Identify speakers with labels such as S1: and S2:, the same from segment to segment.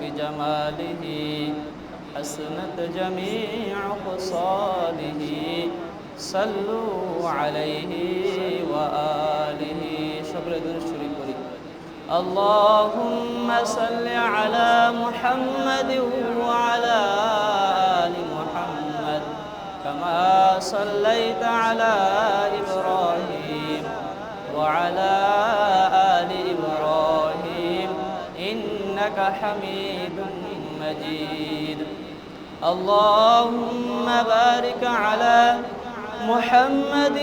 S1: بجماله حسنت جميع خصاله صلوا عليه وآله شكر الشريف اللهم صل على محمد وعلى آل محمد كما صليت على إبراهيم وعلى آل إبراهيم إنك حميد مجيد اللهم بارك على محمد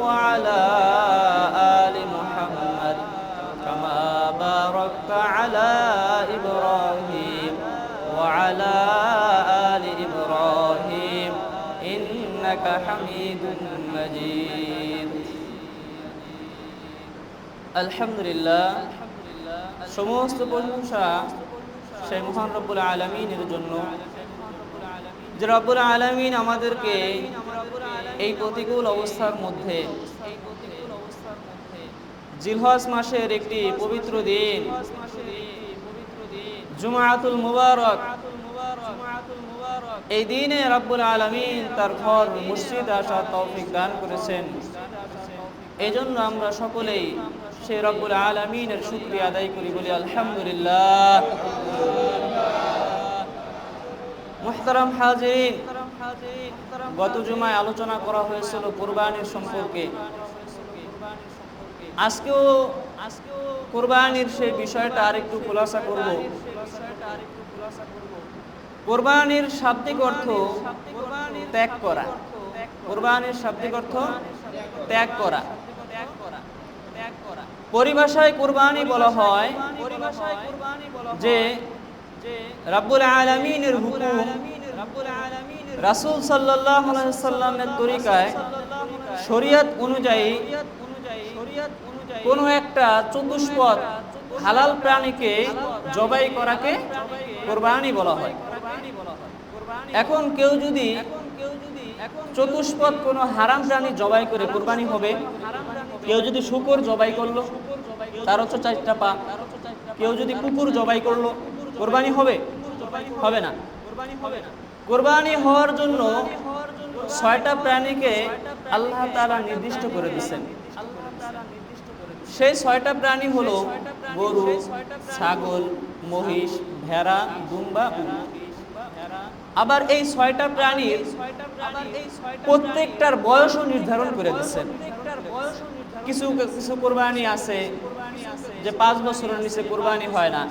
S1: وعلى آل محمد كما باركت على إبراهيم وعلى آل إبراهيم إنك حميد مجيد الحمد لله সমস্ত প্রশংসা সেই মহান রব্বুল আলমিনের জন্য যে রব্বুল আলমিন আমাদেরকে এই প্রতিকূল অবস্থার মধ্যে জিলহজ মাসের একটি পবিত্র দিন জুমায়াতুল মুবারক। এই দিনে রব্বুল আলমিন তার ঘর, মসজিদ আসার তৌফিক দান করেছেন। এই জন্য আমরা সকলেই সে রব্বুল আলমিনের শুক্রিয়া আদায় করি বলি আলহামদুলিল্লাহ। মোহতারাম হাজির গত জুমায় আলোচনা করা হয়েছিল কোরবানির সম্পর্কে। আজকেও আজকেও কোরবানির সেই বিষয়টা আরেকটু খোলাসা করব। কোরবানির শাব্দিক অর্থ ত্যাগ করা। কোরবানির শাব্দিক অর্থ ত্যাগ করা। পরিভাষায় কোরবানি বলা হয় পরিভাষায় যে রাব্বুল আলমিনের হুকুম রাসুল সাল্লামের তরিকায়, শরিয়ত অনুযায়ী, কোনো একটা চতুষ্পদ হালাল প্রাণীকে জবাই করাকে কোরবানি বলা হয়। এখন কেউ যদি চতুষ্পদ কোনো হারাম প্রাণী জবাই করে কোরবানি হবে, কেউ যদি শুকর জবাই করল, তার হচ্ছে চারটা পা। কেউ যদি কুকুর জবাই করল কোরবানি হবে? হবে না। কোরবানি হওয়ার জন্য ছয়টা প্রাণীকে আল্লাহ তালা নির্দিষ্ট করে দিচ্ছেন সেই ছয়টা প্রাণী হলো গরু, ছাগল, মহিষ, ভেড়া, দুম্বা আবার এই ছয়টা প্রাণীর প্রত্যেকটার বয়সও নির্ধারণ করে দিচ্ছেন কিছু কিছু কোরবানি আছে যে পাঁচ বছরের নিচে কোরবানি হয় না।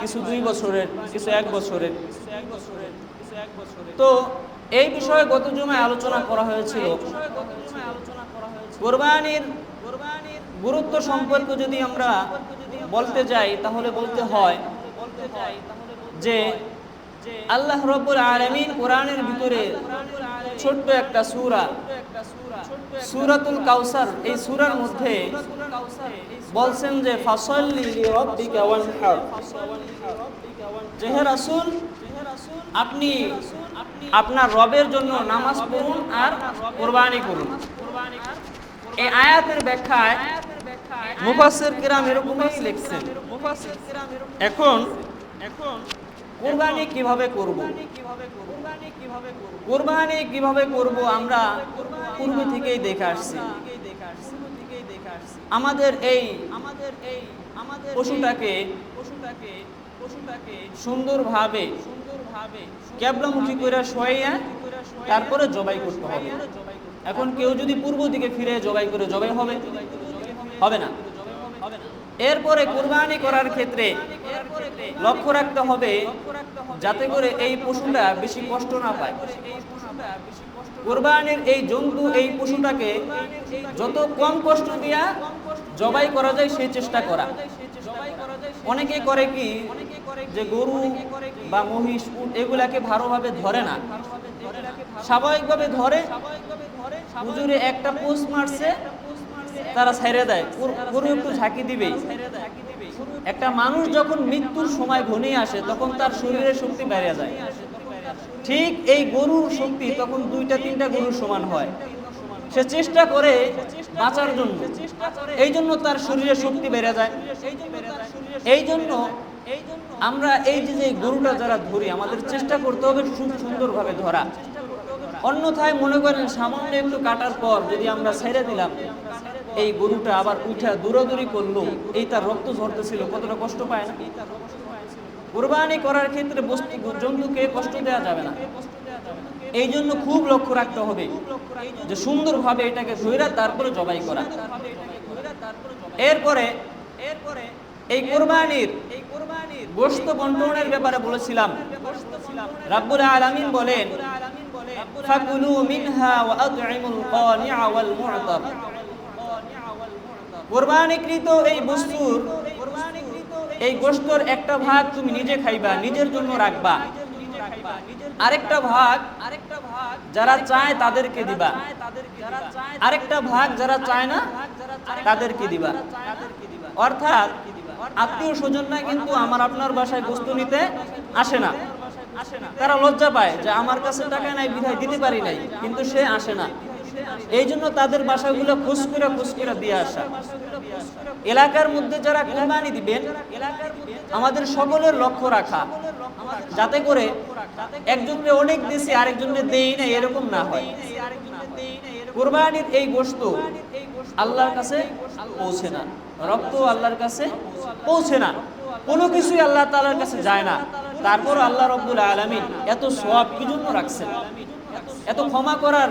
S1: কিছু দুই বছরের, কিছু এক বছরের। তো এই বিষয়ে গত জুমায় আলোচনা করা হয়েছিল। কোরবানির গুরুত্ব সম্পর্কে যদি আমরা বলতে যাই, তাহলে বলতে হয় যে আল্লাহ রব্বুল আলমিন কোরআনের ভিতরে ছোট্ট একটা সুরা, সুরাতুল কাউসার, এই সুরার মধ্যে বলছেন যে, ফাসল্লি লিরাব্বিকা ওয়ানহার। যে হে রাসূল, আপনি আপনার রবের জন্য নামাজ পড়ুন আর কোরবানি করুন। এই আয়াতের ব্যাখ্যায় মুফাসসির কিরাম এরকমই লিখছেন। এখন এখন কোরবানি কীভাবে করব? কোরবানি কীভাবে করব আমরা পূর্ব থেকেই দেখে আসছি। আমাদের এই আমাদের এই আমাদের পশুটাকে পশুটাকে পশুটাকে সুন্দরভাবে সুন্দরভাবে ক্যাবলামুখী করে শোয়াইয়া তারপরে জবাই করতে হবে। এখন কেউ যদি পূর্ব দিকে ফিরে জবাই করে জবাই হবে? হবে না। এরপরে কোরবানি করার ক্ষেত্রে লক্ষ্য রাখতে হবে যাতে করে এই পশুটা বেশি কষ্ট না পায়। কোরবানির এই জন্তু, এই পশুটাকে যত কম কষ্ট দিয়া জবাই করা যায় সেই চেষ্টা করা। অনেকে করে কি, যে গরু বা মহিষ এগুলাকে ভালোভাবে ধরে না। স্বাভাবিকভাবে ধরে, হুজুরে একটা পোস্ট মারছে, তারা ছেড়ে দেয়। গরু একটু ঝাঁকি দিবেই একটা মানুষ যখন মৃত্যুর সময় ঘনিয়ে আসে, তখন তার শরীরের শক্তি বেড়ে যায়। ঠিক এই গরুর শক্তি তখন দুইটা, তিনটা গরুর সমান হয়। সে চেষ্টা করে বাঁচার জন্য। এই জন্য তার শরীরে শক্তি বেড়ে যায়। এই জন্য আমরা এই যে গরুটা যারা ধরি, আমাদের চেষ্টা করতে হবে খুব সুন্দরভাবে ধরা। অন্যথায় মনে করেন সামান্য একটু কাটার পর যদি আমরা ছেড়ে দিলাম, এই গরুটা আবার উঠা দৌড়াদৌড়ি করল, এই তার রক্ত ঝরতেছিল, কতটা কষ্ট পায় না? কোরবানি করার ক্ষেত্রে বস্তু জন্তুকে কষ্ট দেওয়া যাবে না। এই জন্য খুব লক্ষ্য রাখতে হবে যে সুন্দরভাবে এটাকে ধৈরা তারপরে জবাই করা। এরপরে এরপরে এই কোরবানির এই কোরবানির গোশত বন্টনের ব্যাপারে বলেছিলাম। রাব্বুল আলামিন বলেন, ফাকুলু মিনহা ওয়া আত'ইমুল কানি'a ওয়াল মু'তার। কোরবানিকৃত এই বস্তুর এই গোশতর একটা ভাগ তুমি নিজে খাইবা, নিজের জন্য রাখবা। আরেকটা ভাগ আরেকটা ভাগ যারা চায় তাদেরকে দিবা। আরেকটা ভাগ যারা চায় না, তাদেরকে দিবা। অর্থাৎ আত্মীয় স্বজনরা কিন্তু আমার আপনার বাসায় বস্তু নিতে আসে না। তারা লজ্জা পায় যে আমার কাছে টাকা নাই বিধায় দিতে পারি নাই, কিন্তু সে আসে না। এই জন্য তাদের বাসাগুলো খুশ করে খুশ করে দিয়ে আসা। এলাকার মধ্যে যারা কোরবানি দিবেন, আমাদের সকলের লক্ষ্য রাখা। যাতে করে একজনকে অনেক দিছি আরেকজনকে দেই না এরকম না হয়। কোরবানির এই গোশত আল্লাহর কাছে পৌঁছে না। রক্ত আল্লাহর কাছে পৌঁছে না। কোনো কিছুই আল্লাহ তালার কাছে যায় না। তারপর আল্লাহ রব্বুল আলামিন এত সব কি জন্য রাখছেন? এত ক্ষমা করার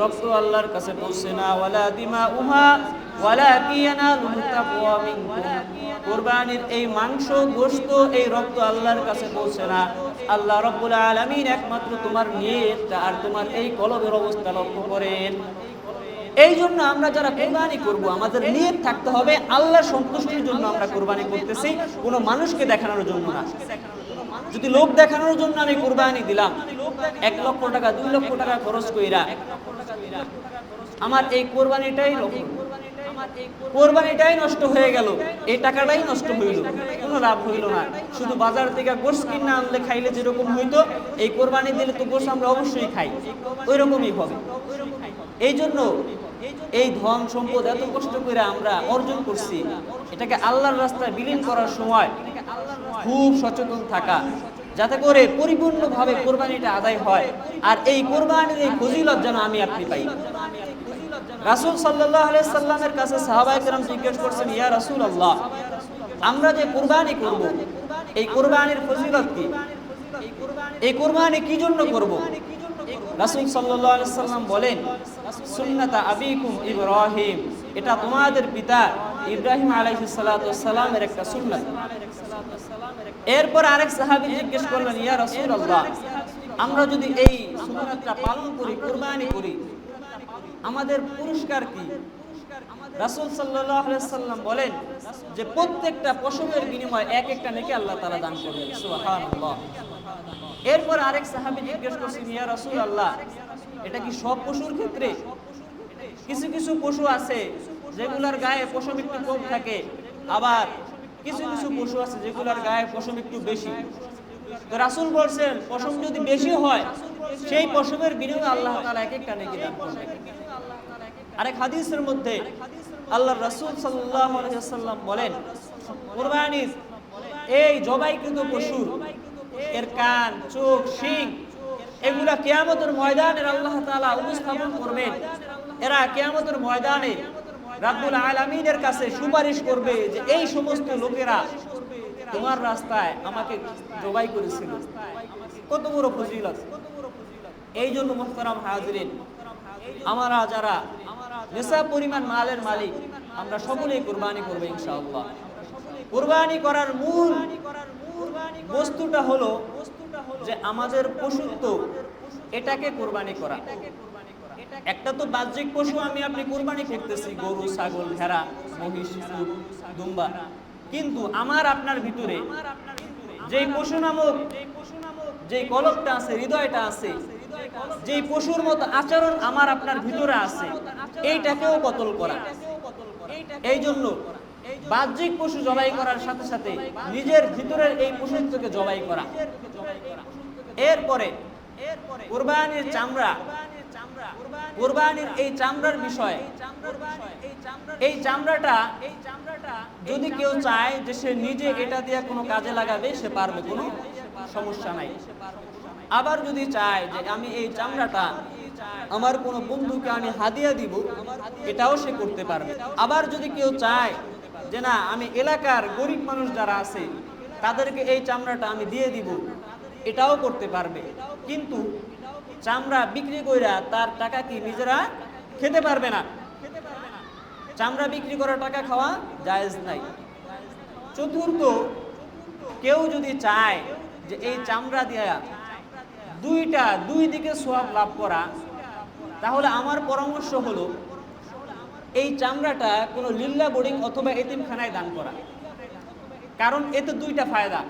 S1: রক্ত আল্লাহর কাছে পৌঁছে না, ওয়ালা দিমা উহা ওয়ালা কিয়ানালুহু তাকওয়া মিনকুম। কোরবানির এই মাংস, গোশত এই রক্ত আল্লাহর কাছে পৌঁছে না। আল্লাহ রব্বুল আলামিন একমাত্র তোমার নিয়তটা আর তোমার এই কলবের অবস্থা লক্ষ্য করেন। এই জন্য আমরা যারা কোরবানি করব, আমাদের নিয়ত থাকতে হবে আল্লাহ সন্তুষ্টির জন্য আমরা কোরবানি করতেছি। কোনো মানুষকে দেখানোর জন্য না। যদি লোক দেখানোর জন্য আমি কোরবানি দিলাম এক লক্ষ টাকা, দুই লক্ষ টাকা খরচ কইরা আমার এই কোরবানিটাই কোরবানিটাই নষ্ট হয়ে গেল, এই টাকাটাই নষ্ট হইল, কোনো লাভ হইল না। শুধু বাজার থেকে গোশ কিনে আনলে খাইলে যেরকম হইতো, এই কোরবানি দিলে তো গোশ আমরা অবশ্যই খাই। ওই রকমই হবে। এই জন্য এই ধন সম্পদ এত কষ্ট করে আমরা অর্জন করছি, এটাকে আল্লাহর রাস্তায় বিলীন করার সময় খুব সচেতন থাকা। যাতে করে পরিপূর্ণভাবে কোরবানিটা আদায় হয়। আর এই কোরবানির এই ফজিলত যেন আমি আপনি পাই। রাসূল আলাইহি সাল্লামের কাছে সাহাবায়ে কেরাম জিজ্ঞেস করছেন, ইয়া রাসূল আল্লাহ আমরা যে কোরবানি করব, এই কোরবানির ফজিলত কি? এই কোরবানি কি জন্য করব? রাসূল সাল্লাম বলেন, সুন্নাতা আবিকুম ইব্রাহিম, এটা তোমাদের পিতা ইব্রাহিম আলাইহিস একটা সুন্নাত। এরপর আরেক সাহাবী জিজ্ঞেস করলেন, ইয়া রাসূলুল্লাহ, আমরা যদি এই সুন্নাতটা পালন করি, কুরবানি করি, আমাদের পুরস্কার কি? রাসূল সাল্লাল্লাহু আলাইহি সাল্লাম বলেন যে, প্রত্যেকটা পশমের বিনিময়ে এক একটা নেকি আল্লাহ তাআলা দান করবেন। সুবহানাল্লাহ। এরপর আরেক সাহাবী জিজ্ঞেস করছেন, ইয়া রাসূলুল্লাহ, এটা কি সব পশুর ক্ষেত্রে? কিছু কিছু পশু আছে যেগুলার গায়ে পশম একটু কম থাকে, আবার কিছু কিছু পশু আছে যেগুলার গায়ে পশম একটু বেশি। তো রাসূল বলছেন, পশম যদি বেশি হয়, সেই পশমের বিনিময়ে আল্লাহ তাআলা এক একটা নেকি দান আরেক হাদিসের মধ্যে আল্লাহ রাসূল আলাইহি বলেন কুরবানির এই জবাইকৃত পশুর এর কান, চোখ, শিং, এগুলা কিয়ামতের ময়দানের আল্লাহ তাআলা উপস্থাপন করবেন। এরা কেয়ামতের ময়দানে রাব্বুল আলামিনের কাছে সুপারিশ করবে যে এই সমস্ত লোকেরা তোমার রাস্তায় আমাকে জবাই করেছিল। কত বড় ফজিলত। এই জন্য মোহতারাম হাজরিন, আমরা যারা নেশা পরিমাণ মালের মালিক, আমরা সকলেই কোরবানি করব ইনশাআল্লাহ। কোরবানি করার মূল বস্তুটা হলো যে আমাদের পশুত্ব, এটাকে কোরবানি করা। একটা তো বাহ্যিক পশু আমি আপনি কোরবানি করতেছি, গরু, ছাগল, ভেড়া, মহিষ দুম্বা। কিন্তু আমার আপনার ভিতরে যে পশু নামক, যেই কলকটা আছে, হৃদয়টা আছে, যেই পশুর মতো আচরণ আমার আপনার ভিতরে আছে, এইটাকেও কতল করা। এই জন্য বাহ্যিক পশু জবাই করার সাথে সাথে নিজের ভিতরের এই পশুত্বকে জবাই করা। এরপরে কোরবানির চামড়া কোরবানির এই চামড়ার বিষয়। এই চামড়াটা যদি কেউ চায় যে সে নিজে এটা দিয়ে কোনো কাজে লাগাবে, সে পারবে, কোনো সমস্যা নাই। আবার যদি চায় যে আমি এই চামড়াটা আমার কোনো বন্ধুকে আমি হাদিয়া দিব, এটাও সে করতে পারবে। আবার যদি কেউ চায় যে না, আমি এলাকার গরিব মানুষ যারা আছে, তাদেরকে এই চামড়াটা আমি দিয়ে দিব, এটাও করতে পারবে। কিন্তু চামড়া বিক্রি কইরা তার টাকা কি নিজেরা খেতে পারবে না? চামড়া বিক্রি করা টাকা খাওয়া জায়েজ নাই। চতুর্থ, কেউ যদি চায় যে এই চামড়া দিয়া দুইটা, দুই দিকে সোয়াব লাভ করা, তাহলে আমার পরামর্শ হলো এই চামড়াটা কোনো লিল্লা বোর্ডিং অথবা এতিমখানায় দান করা। কারণ এতে দুইটা ফায়দা।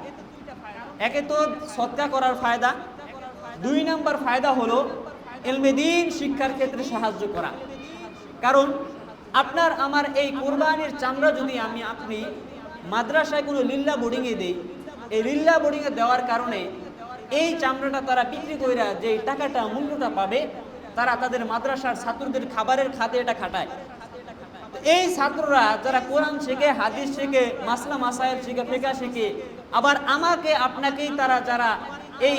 S1: একে তো সৎকা করার ফায়দা দুই নাম্বার ফায়দা হলো এলমেদিন শিক্ষার ক্ষেত্রে সাহায্য করা। কারণ আপনার আমার এই কোরবানির চামড়া যদি আমি আপনি মাদ্রাসায় কোনো লিল্লা বোর্ডিংয়ে দেই, এই লিল্লা বোর্ডিংয়ে দেওয়ার কারণে এই চামড়াটা তারা বিক্রি কইরা যে টাকাটা, মূল্যটা পাবে, তারা তাদের মাদ্রাসার ছাত্রদের খাবারের খাতে এটা খাটায়। এই ছাত্ররা যারা কোরআন শেখে, হাদিস শেখে, মাসলা মাসায়েল শেখে, ফেকা শেখে, আবার আমাকে, আপনাকেই তারা যারা এই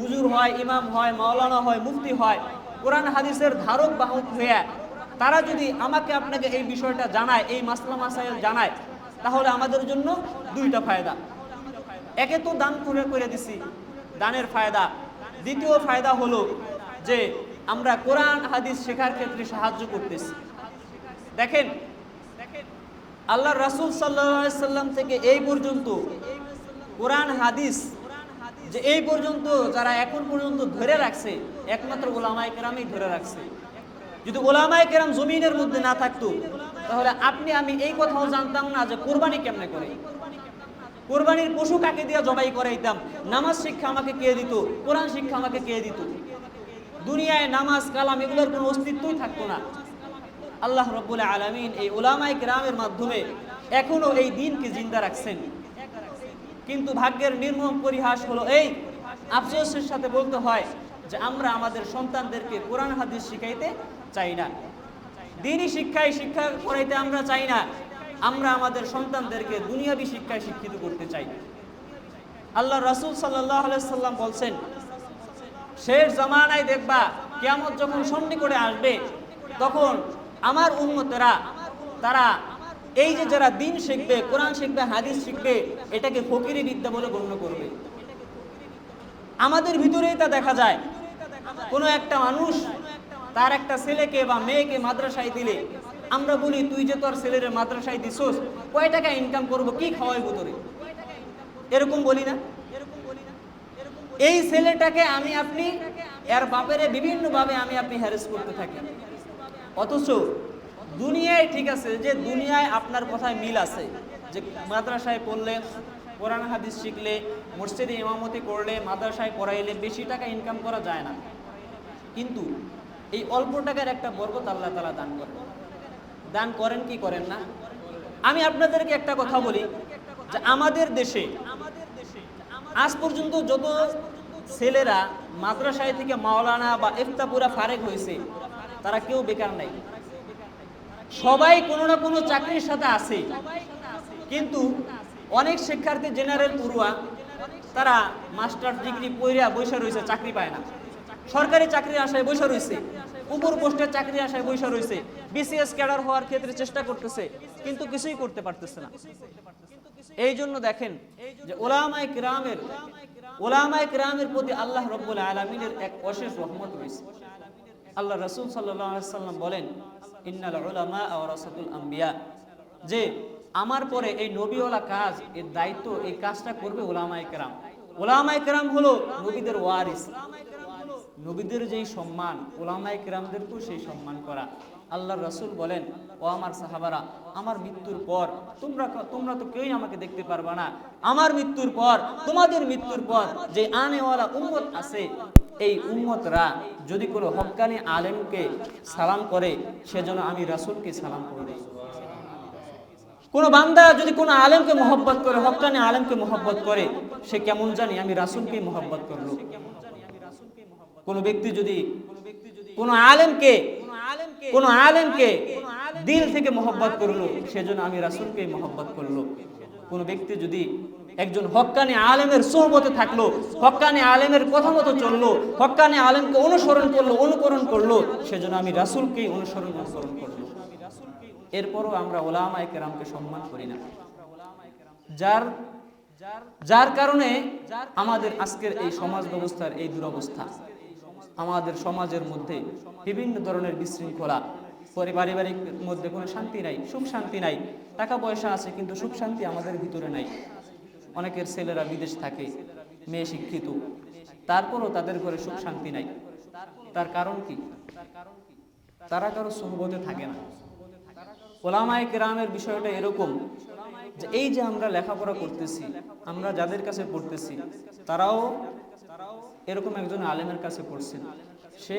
S1: হুজুর হয়, ইমাম হয়, মাওলানা হয়, মুফতি হয়, কোরআন হাদিসের ধারক বাহক হয়ে তারা যদি আমাকে আপনাকে এই বিষয়টা জানায়, এই মাসলা মাসাইল জানায়, তাহলে আমাদের জন্য দুইটা ফায়দা। একে তো দান করে করে দিছি, দানের ফায়দা। দ্বিতীয় ফায়দা হলো যে আমরা কোরআন, হাদিস শেখার ক্ষেত্রে সাহায্য করতেছি। দেখেন আল্লাহ রাসূল সাল্লাল্লাহু সাল্লাম থেকে এই পর্যন্ত কোরআন, হাদিস যে এই পর্যন্ত যারা এখন পর্যন্ত ধরে রাখছে, একমাত্র ওলামাই কেরামই ধরে রাখছে। যদি ওলামাই কেরাম জমিনের মধ্যে না থাকতো, তাহলে আপনি, আমি এই কথাও জানতাম না যে কোরবানি কেমনে করে। কোরবানির পশু কাকে দিয়ে জবাই করাইতাম? নামাজ শিক্ষা আমাকে কে দিত? কোরআন শিক্ষা আমাকে কে দিত? দুনিয়ায় নামাজ, কালাম এগুলোর কোনো অস্তিত্বই থাকতো না। আল্লাহ রব্বুল আলমিন এই ওলামাই গ্রামের মাধ্যমে এখনও এই দিনকে জিন্দা রাখছেন। কিন্তু ভাগ্যের নির্মম পরিহাস হলো এই। আফসোসের সাথে বলতে হয় যে আমরা আমাদের সন্তানদেরকে কোরআন হাদিস শিখাইতে চাই না। দিনই শিক্ষায় শিক্ষা করাইতে আমরা চাই না। আমরা আমাদের সন্তানদেরকে দুনিয়াবি শিক্ষায় শিক্ষিত করতে চাই। আল্লাহ রাসূল সাল্লাহ সাল্লাম বলছেন, শেষ জমানায় দেখবা, কিয়ামত যখন সন্নিকটে আসবে, তখন আমার উন্মতেরা তারা এই যে যারা দিন শিখবে, কোরআন শিখবে, হাদিস শিখবে, এটাকে ফকিরি বিদ্যা বলে গণ্য করবে। আমাদের ভিতরেই তা দেখা যায়। কোনো একটা মানুষ তার একটা ছেলেকে বা মেয়েকে মাদ্রাসায় দিলে, আমরা বলি, তুই যে তোর ছেলের মাদ্রাসায় দিছোস, কয় টাকা ইনকাম করব, কি খাওয়াই তোরে? এরকম বলি না। এই ছেলেটাকে আমি আপনি, এর বাপেরে বিভিন্নভাবে আমি আপনি হ্যারেস করতে থাকি। অথচ দুনিয়ায় ঠিক আছে, যে দুনিয়ায় আপনার কথায় মিল আছে, যে মাদ্রাসায় পড়লে, কোরআন, হাদিস শিখলে, মসজিদে ইমামতি করলে, মাদ্রাসায় পড়াইলে বেশি টাকা ইনকাম করা যায় না। কিন্তু এই অল্প টাকার একটা বরকত আল্লাহ তালা দান করেন। দান করেন কি করেন না? আমি আপনাদেরকে একটা কথা বলি, যে আমাদের দেশে আজ পর্যন্ত যত ছেলেরা মাদ্রাসায় থেকে মাওলানা বা ইফতাপুরা ফারেক হয়েছে, তারা কেউ বেকার নাই। সবাই কোনো না কোনো চাকরির সাথে আছে। কিন্তু অনেক শিক্ষার্থী জেনারেল পড়ুয়া, তারা মাস্টার ডিগ্রি পইরা বৈশা রয়েছে চাকরি পায় না। সরকারি চাকরির আশায় বৈশা রয়েছে উপর পোস্টের চাকরি আশায় বৈশা রয়েছে বিসিএস ক্যাডার হওয়ার ক্ষেত্রে চেষ্টা করতেছে, কিন্তু কিছুই করতে পারতেছে না। এই জন্য দেখেন যে ওলামায় কিরামের ওলামায় কিরামের প্রতি আল্লাহ রব্বুল আলমিনের এক অশেষ রহমত রয়েছে। আল্লাহ রসুল সাল্লাম বলেন ইন্নাল উলামা ওয়ারাসাতুল আম্বিয়া যে আমার পরে এই নবীওয়ালা কাজ, এর দায়িত্ব, এই কাজটা করবে ওলামায়ে কেরাম। ওলামায়ে কেরাম হলো নবীদের ওয়ারিস। নবীদের যেই সম্মান ওলামাই কিরামদেরকেও সেই সম্মান করা। আল্লাহ রসুল বলেন, ও আমার সাহাবারা, আমার মৃত্যুর পর তোমরা তোমরা তো কেউই আমাকে দেখতে পারবা না। আমার মৃত্যুর পর, তোমাদের মৃত্যুর পর যে আনেওয়ালা উম্মত আছে এই উম্মতরা যদি কোনো হক্কানি আলেমকে সালাম করে, সেজন্য আমি রাসূলকে সালাম করব কোন বান্দা যদি কোনো আলেমকে মোহব্বত করে, হকানি আলেমকে মোহব্বত করে, সে কেমন জানি আমি রাসূলকে মোহব্বত করল। কোন ব্যক্তি যদি কোন আলেমকে কোন আলেমকে দিল থেকে মোহব্বত করল, সেজন্য আমি রাসূলকে মোহব্বত করল। কোন ব্যক্তি যদি একজন হক্কানি আলেমের সোহবতে থাকল হক্কানি আলেমের কথা মতো চলল হক্কানি আলেমকে অনুসরণ করল, অনুকরণ করল, সেজন্য আমি রাসূলকেই অনুসরণ অনুসরণ করল এরপরও আমরা ওলামায়ে কেরামকে সম্মান করি না। যার যার কারণে আমাদের আজকের এই সমাজ ব্যবস্থার এই দুরবস্থা, আমাদের সমাজের মধ্যে বিভিন্ন ধরনের বিশৃঙ্খলা পারিবারিক মধ্যে কোনো শান্তি নাই, সুখ শান্তি নাই। টাকা পয়সা আছে, কিন্তু সুখ শান্তি আমাদের ভিতরে নাই। অনেকের ছেলেরা বিদেশ থাকে, মেয়ে শিক্ষিত। তারপরও তাদের ঘরে সুখ শান্তি নাই। তার কারণ কি? তারা কারও সহবতে থাকে না। ওলামায় কেরামের বিষয়টা এরকম যে এই যে আমরা লেখাপড়া করতেছি, আমরা যাদের কাছে পড়তেছি, তারাও এরকম একজন আলেমের কাছে পড়ছেন। সে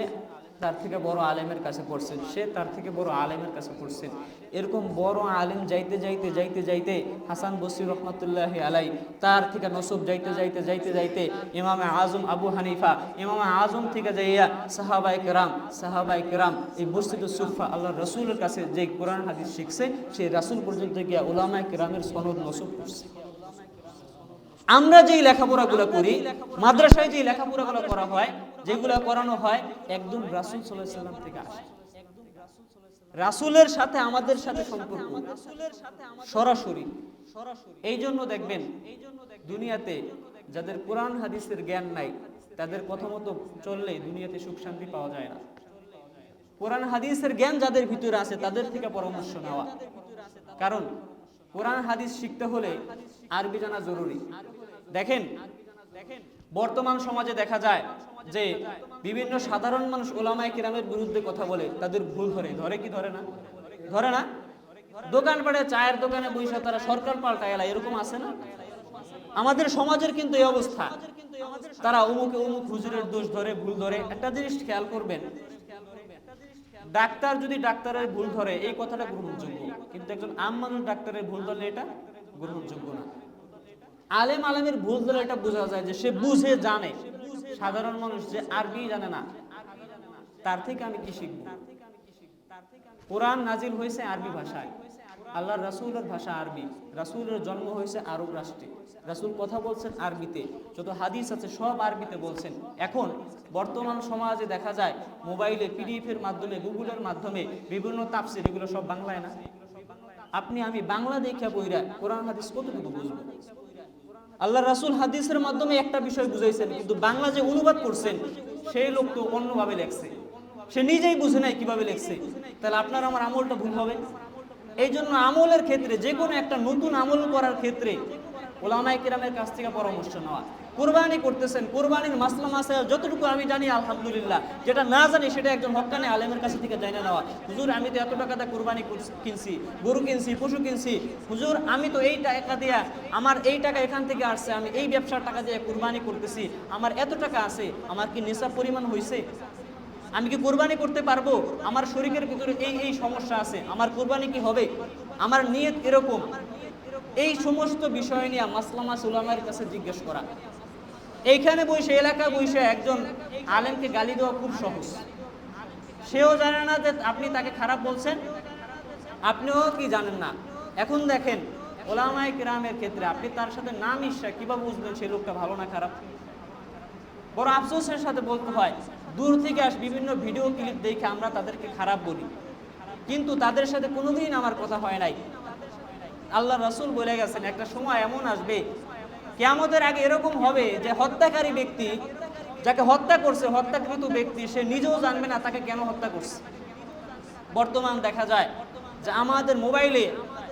S1: তার থেকে বড় আলেমের কাছে পড়ছেন। সে তার থেকে বড় আলেমের কাছে পড়ছেন। এরকম বড় আলেম যাইতে যাইতে যাইতে যাইতে হাসান বসির রহমতুল্লাহ আলাই তার থেকে নসব যাইতে যাইতে যাইতে যাইতে ইমামে আজম আবু হানিফা, ইমামে আজম থেকে যাইয়া সাহাবাই কেরাম সাহাবাই কেরাম এই মসজিদ সুফা আল্লাহ রসুলের কাছে যে কোরআন হাদিস শিখছে, সেই রাসুল পর্যন্ত গিয়া উলামায় কেরামের সনদ নসব করছে। আমরা যেই লেখাপড়াগুলো করি, মাদ্রাসায় যেই লেখাপড়াগুলো করা হয় যেগুলো করানো হয় একদম রাসুল সাল্লাম থেকে আসে। রাসুলের সাথে আমাদের সাথে সম্পর্ক। সরাসরি। এই জন্য দেখবেন, দুনিয়াতে যাদের কোরআন হাদিসের জ্ঞান নাই, তাদের প্রথমত চললে দুনিয়াতে সুখ শান্তি পাওয়া যায় না। কোরআন হাদিসের জ্ঞান যাদের ভিতরে আছে, তাদের থেকে পরামর্শ নেওয়া। কারণ, কোরআন হাদিস শিখতে হলে আরবি জানা জরুরি। দেখেন বর্তমান সমাজে দেখা যায় যে বিভিন্ন সাধারণ মানুষ ওলামায় কিরামের বিরুদ্ধে কথা বলে, তাদের ভুল ধরে। ধরে কি ধরে না? ধরে না? দোকান পাড়ে, চায়ের দোকানে বসে তারা সরকার পাল্টায় এলা, এরকম আছে না? আমাদের সমাজের কিন্তু এই অবস্থা। তারা অমুকে অমুক হুজুরের দোষ ধরে, ভুল ধরে। একটা জিনিস খেয়াল করবেন, ডাক্তার যদি ডাক্তারের ভুল ধরে, এই কথাটা গ্রহণযোগ্য। কিন্তু একজন আম মানুষ ডাক্তারের ভুল ধরলে এটা গ্রহণযোগ্য না। আলেম আলেমের ভুল ধরলে এটা বোঝা যায় যে সে বুঝে জানে। সাধারণ মানুষ যে আরবি জানে না। তার থেকে আমি কি শিখব? কোরআন নাজিল হয়েছে আরবি ভাষায়। আল্লাহ রাসূলের ভাষা আরবি। রাসূলের জন্ম হয়েছে আরব রাষ্ট্রে। রাসূল কথা বলছেন আরবিতে। যত হাদিস আছে সব আরবিতে বলছেন। এখন বর্তমান সমাজে দেখা যায়, মোবাইলে, পিডিএফ এর মাধ্যমে, গুগলের মাধ্যমে বিভিন্ন তাফসির, এগুলো সব বাংলায় না? আপনি, আমি বাংলা দেখিয়া বইরা কোরআন, হাদিস কতটুকু বুঝব? আল্লাহ রাসুল হাদিসের মাধ্যমে একটা বিষয় বুঝাইছেন, কিন্তু বাংলা যে অনুবাদ করছেন, সেই লোক তো অন্যভাবে লেখছে। সে নিজেই বুঝে নাই কীভাবে লেখছে। তাহলে আপনার আমার আমলটা ভুল হবে। এই জন্য আমলের ক্ষেত্রে যে কোনো একটা নতুন আমল করার ক্ষেত্রে ওলামাই কিরামের কাছ থেকে পরামর্শ নেওয়া। কোরবানি করতেছেন, কোরবানির মাসলা মাসে যতটুকু আমি জানি, আলহামদুলিল্লাহ, যেটা না জানি সেটা একজন হক্কানি আলেমের কাছে থেকে জানে নেওয়া। হুজুর, আমি তো এত টাকা দিয়ে কোরবানি কিনছি, গরু কিনছি, পশু কিনছি। হুজুর, আমি তো এই টাকা দিয়া, আমার এই টাকা এখান থেকে আসছে, আমি এই ব্যবসার টাকা দিয়ে কোরবানি করতেছি। আমার এত টাকা আছে, আমার কি নেশা পরিমাণ হয়েছে আমি কি কোরবানি করতে পারব? আমার শরীরের ভিতরে এই এই সমস্যা আছে, আমার কোরবানি কি হবে? আমার নিয়ত এরকম। এই সমস্ত বিষয় নিয়ে মাসলামা সুলামের কাছে জিজ্ঞেস করা। এইখানে বসে এলাকা বসে একজন আলেমকে গালি দেওয়া খুব সহজ। সেও জানে না যে আপনি তাকে খারাপ বলছেন। আপনিও কি জানেন না? এখন দেখেন, ওলামায় কিরামের ক্ষেত্রে আপনি তার সাথে না মিশা কীভাবে বুঝবেন সেই লোকটা ভালো না খারাপ? বড় আফসোসের সাথে বলতে হয়, দূর থেকে আস বিভিন্ন ভিডিও ক্লিপ দেখে আমরা তাদেরকে খারাপ বলি। কিন্তু তাদের সাথে কোনোদিন আমার কথা হয় নাই। আল্লাহ রাসূল বলে গেছেন, একটা সময় এমন আসবে কেয়ামতের আগে এরকম হবে যে হত্যাকারী ব্যক্তি যাকে হত্যা করছে হত্যাকৃত ব্যক্তি, সে নিজেও জানবে না তাকে কেন হত্যা করছে। বর্তমান দেখা যায় যে আমাদের মোবাইলে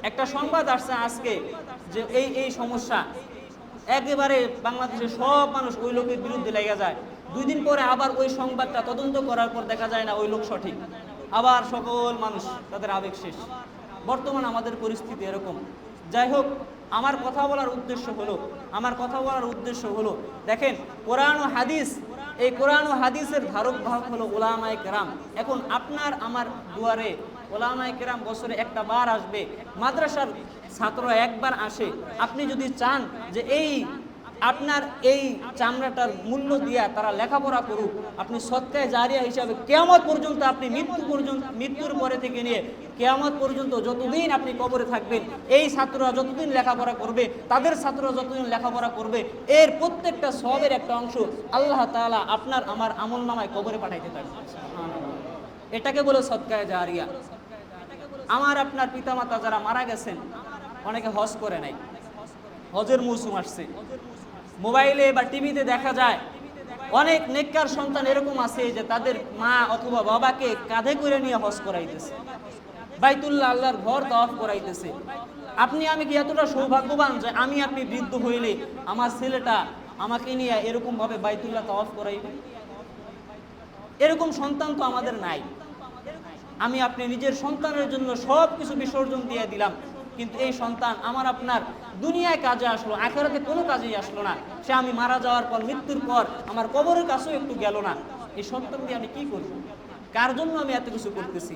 S1: একটা সংবাদ আসছে আজকে যে এই এই সমস্যা। একেবারে বাংলাদেশের সব মানুষ ওই লোকের বিরুদ্ধে লেগে যায়। দুই দিন পরে আবার ওই সংবাদটা তদন্ত করার পর দেখা যায় না ওই লোক সঠিক। আবার সকল মানুষ তাদের আবেগ শেষ। বর্তমান আমাদের পরিস্থিতি এরকম। যাই হোক, আমার কথা বলার উদ্দেশ্য হলো, আমার কথা বলার উদ্দেশ্য হলো, দেখেন, কোরআন ও হাদিস, এই কোরআন ও হাদিসের ধারক ভাব হলো ওলামায় কেরাম। এখন আপনার আমার দুয়ারে ওলামায় কেরাম বছরে একটা বার আসবে, মাদ্রাসার ছাত্র একবার আসে, আপনি যদি চান যে এই আপনার এই চামড়াটার মূল্য দিয়া তারা লেখাপড়া করুক। আপনি সৎকায় জারিয়া হিসাবে কেয়ামত পর্যন্ত আপনি মৃত্যু পর্যন্ত মৃত্যুর পরে থেকে নিয়ে কেয়ামত পর্যন্ত যতদিন আপনি কবরে থাকবেন, এই ছাত্ররা যতদিন লেখাপড়া করবে, তাদের ছাত্ররা যতদিন লেখাপড়া করবে, এর প্রত্যেকটা সবের একটা অংশ আল্লাহ তাআলা আপনার আমার আমল নামায় কবরে পাঠাইতে থাকবে। এটাকে বলে সৎকায় জারিয়া। আমার আপনার পিতামাতা যারা মারা গেছেন, অনেকে হজ করে নাই। হজের মৌসুম আসছে। মোবাইলে বা টিভিতে দেখা যায়। অনেক নেককার সন্তান এরকম আছে যে তাদের মা অথবা বাবাকে কাঁধে করে নিয়ে হজ করাইতেছে। বাইতুল্লাহ আল্লাহর ঘর তফ করাইতেছে। আপনি, আমি কি এতটা সৌভাগ্যবান যে আমি আপনি বৃদ্ধ হইলে আমার ছেলেটা আমাকে নিয়ে এরকম ভাবে বাইতুল্লাহ তফ করাইবে? এরকম সন্তান তো আমাদের নাই। আমি আপনি নিজের সন্তানের জন্য সব কিছু বিসর্জন দিয়ে দিলাম। কিন্তু এই সন্তান আমার আপনার দুনিয়ায় কাজে আসলো, আখেরাতে কোনো কাজেই আসলো না। সে আমি মারা যাওয়ার পর, মৃত্যুর পর আমার কবরের কাছেও একটু গেল না। এই সন্তান দিয়ে আমি কি করব? কার জন্য আমি এত কিছু করতেছি?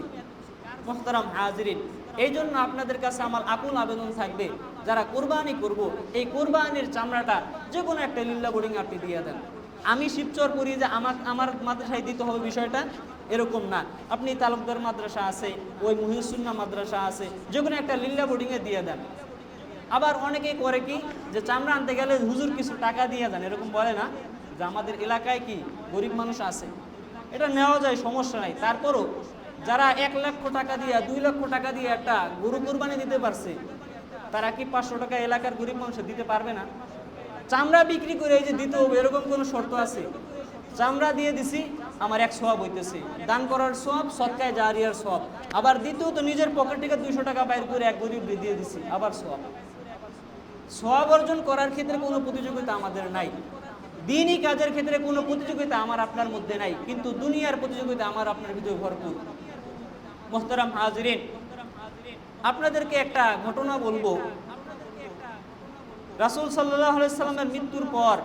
S1: মোহতারাম হাজরিন, এই জন্য আপনাদের কাছে আমার আকুল আবেদন থাকবে, যারা কোরবানি করব, এই কোরবানির চামড়াটা যে কোনো একটা লিল্লা বোর্ডিং আপনি দিয়ে দেন। আমি শিবচর করি যে আমার আমার মাদ্রাসায় দিতে হবে বিষয়টা এরকম না। আপনি তালুকদার মাদ্রাসা আছে, ওই মহিউসুন্না মাদ্রাসা আছে যে কোনো একটা লিল্লা বোর্ডিংয়ে দিয়ে দেন। আবার অনেকেই করে কি, যে চামড়া আনতে গেলে হুজুর কিছু টাকা দিয়ে দেন, এরকম বলে না। যে আমাদের এলাকায় কি গরিব মানুষ আছে, এটা নেওয়া যায়, সমস্যা নাই। তারপরও যারা এক লক্ষ টাকা দিয়ে, দুই লক্ষ টাকা দিয়ে একটা গরু কোরবানি দিতে পারছে, তারা কি পাঁচশো টাকা এলাকার গরিব মানুষ দিতে পারবে না? চামড়া বিক্রি করে এই যে দিতে হবে, এরকম কোনো শর্ত আছে? চামড়া দিয়ে দিছি আমার এক সোয়াব হইতেছে। দান করার সোয়াব সৎকায় জারিয়ার সোয়াব আবার দ্বিতীয় তো নিজের পকেট থেকে দুইশো টাকা বাইর করে এক গরিব দিয়ে দিছি, আবার সোয়াব সোয়াব অর্জন করার ক্ষেত্রে কোনো প্রতিযোগিতা আমাদের নাই। দিনই কাজের ক্ষেত্রে কোনো প্রতিযোগিতা আমার আপনার মধ্যে নাই, কিন্তু দুনিয়ার প্রতিযোগিতা আমার আপনার ভিতরে ভরপুর। মোহতারাম হাজরিন, আপনাদেরকে একটা ঘটনা বলব। রাসুল সাল্লাহ সাল্লামের মৃত্যুর পর